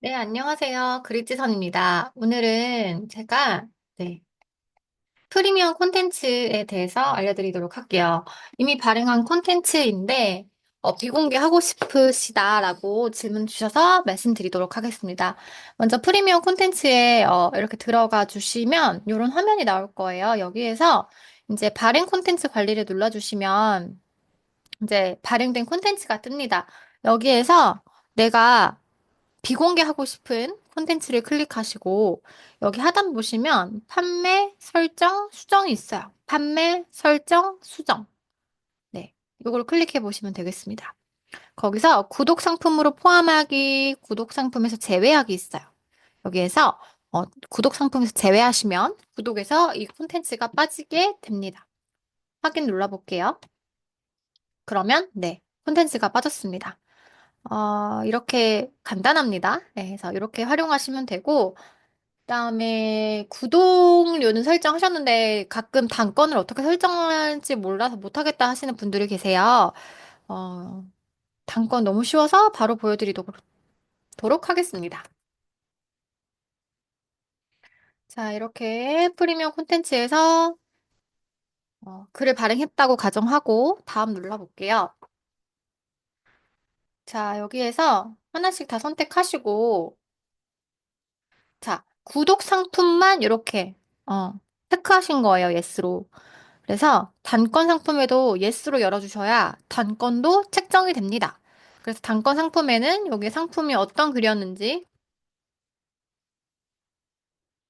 네, 안녕하세요. 그릿지선입니다. 오늘은 제가 네, 프리미엄 콘텐츠에 대해서 알려드리도록 할게요. 이미 발행한 콘텐츠인데 어, 비공개하고 싶으시다라고 질문 주셔서 말씀드리도록 하겠습니다. 먼저 프리미엄 콘텐츠에 어, 이렇게 들어가 주시면 이런 화면이 나올 거예요. 여기에서 이제 발행 콘텐츠 관리를 눌러주시면 이제 발행된 콘텐츠가 뜹니다. 여기에서 내가 비공개하고 싶은 콘텐츠를 클릭하시고 여기 하단 보시면 판매, 설정, 수정이 있어요. 판매, 설정, 수정. 네. 이걸 클릭해 보시면 되겠습니다. 거기서 구독 상품으로 포함하기, 구독 상품에서 제외하기 있어요. 여기에서 어, 구독 상품에서 제외하시면 구독에서 이 콘텐츠가 빠지게 됩니다. 확인 눌러볼게요. 그러면 네, 콘텐츠가 빠졌습니다. 어, 이렇게 간단합니다. 네, 그래서 이렇게 활용하시면 되고, 그다음에 구독료는 설정하셨는데 가끔 단건을 어떻게 설정할지 몰라서 못하겠다 하시는 분들이 계세요. 어, 단건 너무 쉬워서 바로 보여드리도록 하겠습니다. 자, 이렇게 프리미엄 콘텐츠에서 어, 글을 발행했다고 가정하고 다음 눌러볼게요. 자, 여기에서 하나씩 다 선택하시고 자, 구독 상품만 이렇게 어, 체크하신 거예요, 예스로. 그래서 단건 상품에도 예스로 열어주셔야 단건도 책정이 됩니다. 그래서 단건 상품에는 여기 상품이 어떤 글이었는지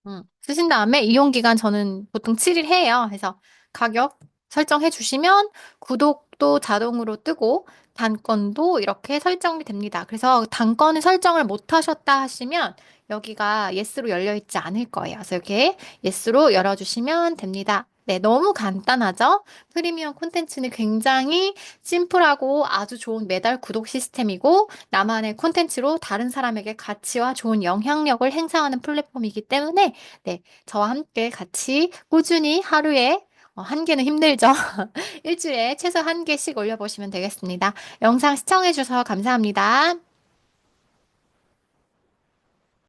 음, 쓰신 다음에 이용기간 저는 보통 7일 해요. 그래서 가격 설정해 주시면 구독도 자동으로 뜨고 단건도 이렇게 설정이 됩니다. 그래서 단건을 설정을 못 하셨다 하시면 여기가 예스로 열려 있지 않을 거예요. 그래서 이렇게 예스로 열어주시면 됩니다. 네, 너무 간단하죠? 프리미엄 콘텐츠는 굉장히 심플하고 아주 좋은 매달 구독 시스템이고 나만의 콘텐츠로 다른 사람에게 가치와 좋은 영향력을 행사하는 플랫폼이기 때문에 네, 저와 함께 같이 꾸준히 하루에 어, 한 개는 힘들죠. 일주일에 최소 한 개씩 올려보시면 되겠습니다. 영상 시청해주셔서 감사합니다.